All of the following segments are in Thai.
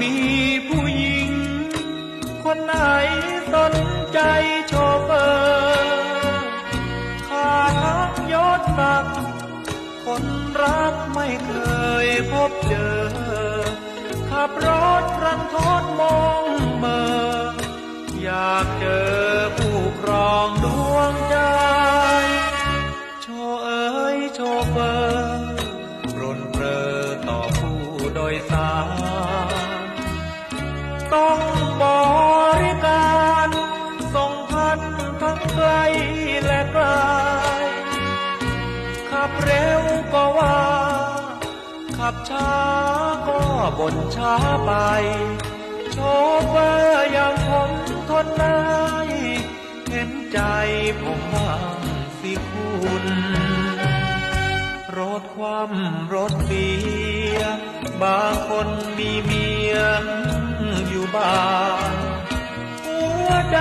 มีผู้หญิง คนไหนสนใจโชเฟอร์ขาทักยศศักคนรักไม่เคยพบเจอ ขับรถรันทดมองเมออยากเจอผู้ครองดวงใจ โชเอ๋ยโชเฟอร์ ขับช้าก็บ่นช้าไป โชเฟอร์ย่างผมทนได้เห็นใจผมบ้างสิคุณรถความรถเสีย บางคนมีเมียอยู่บ้านหัวใจ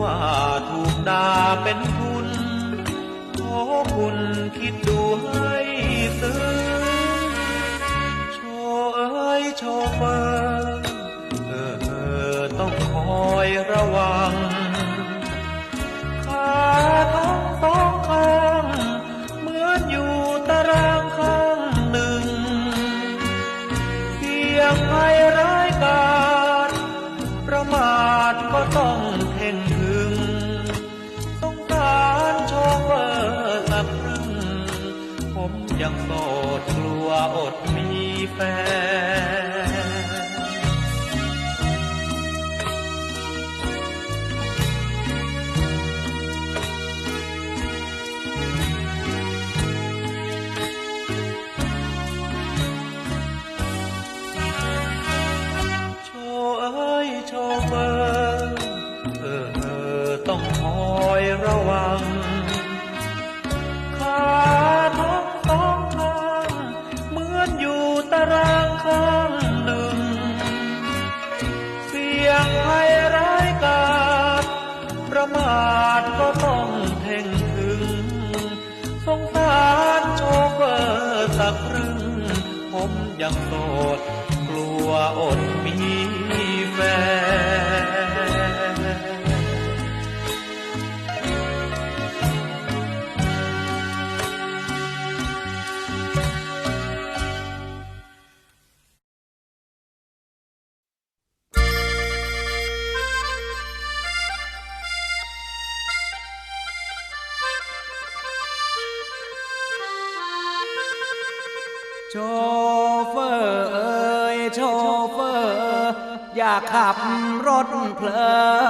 ว่าถูกด่าเป็นทุน ขอคุณคิดดูให้ซึ้งโชเอ้ยโชเฟอร์ มี สงสารโชเฟอร์สักครึ่ง ผมยังโสด กลัวอดมีแฟน โชเฟอร์เอ่ยโชเฟอร์ อย่าขับรถเพลอ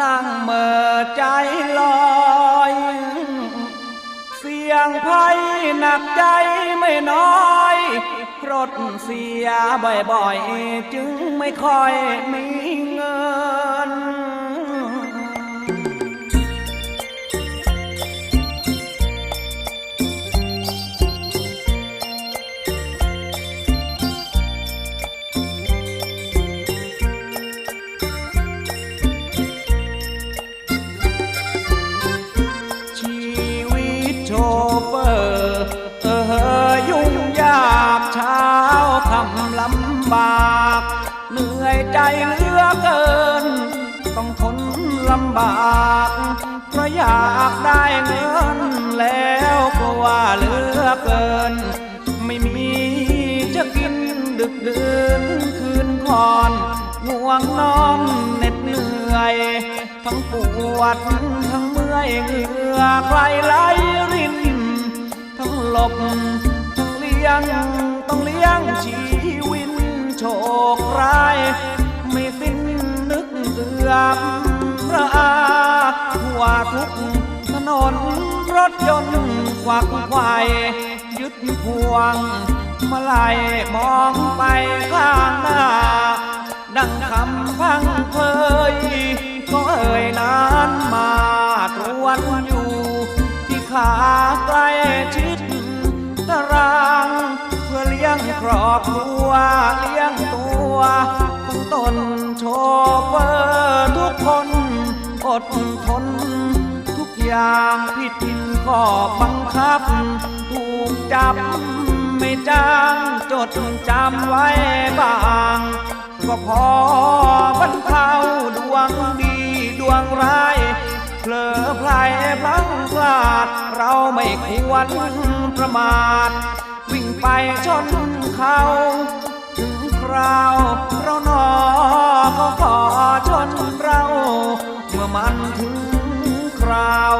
นั่งเมื่อใจลอย เสียงภัยหนักใจไม่น้อยรถเสียบ่อยๆ จึงไม่ค่อยมีำลำบาก เหนื่อยใจเหลือเกิน ต้องทนลำบากเพราะอยากได้เงิน แล้วก็ว่าเหลือเกิน ไม่มีจะกินดึกดื่นคืนคอนง่วงนอนเหน็ดเหนื่อย ทั้งปวดทั้งเมื่อยเหงื่อใครไหลรินทั้งหลบทั้งเลี้ยงต้องเลี้ยงชี คร้าย ไม่สิ้นนึกเอือมระอาทั่วทุกถนนรถยนต์ควักไขวายยึดพวงมาไล่มองไปข้างหน้า ดังคำพังเพยก็เอ่ยนานมาตรวนอยู่ที่ขา รอบครัวเลี้ยงตัวของตนโชเฟอร์ทุกคนอดทน ทุกอย่างผิดินข้อบังคับ ถูกจับไม่จางจดจำไว้บ้างก็พอบรรเทาดวงดีดวงร้ายเผลอไพลพลั้งพลาด เราไม่ควรประมาท ไปชนเขาถึงคราวเราหนอก็ขอชนเรา เมื่อมันถึงคราว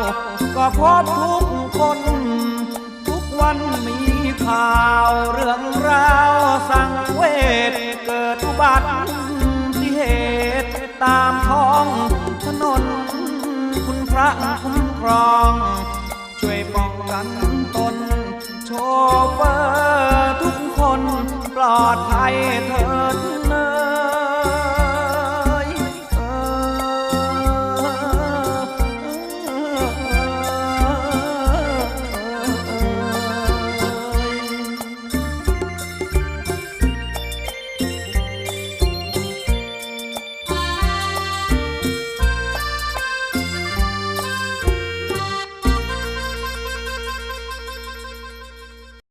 ก็พบทุกคน ทุกวันมีข่าวเรื่องราวสังเวชเกิดอุบัติเหตุตามท้องถนน คุณพระคุ้มครอง ช่วยป้องกันตน โชเฟอร์ทุกคนปลอดภัยเถิด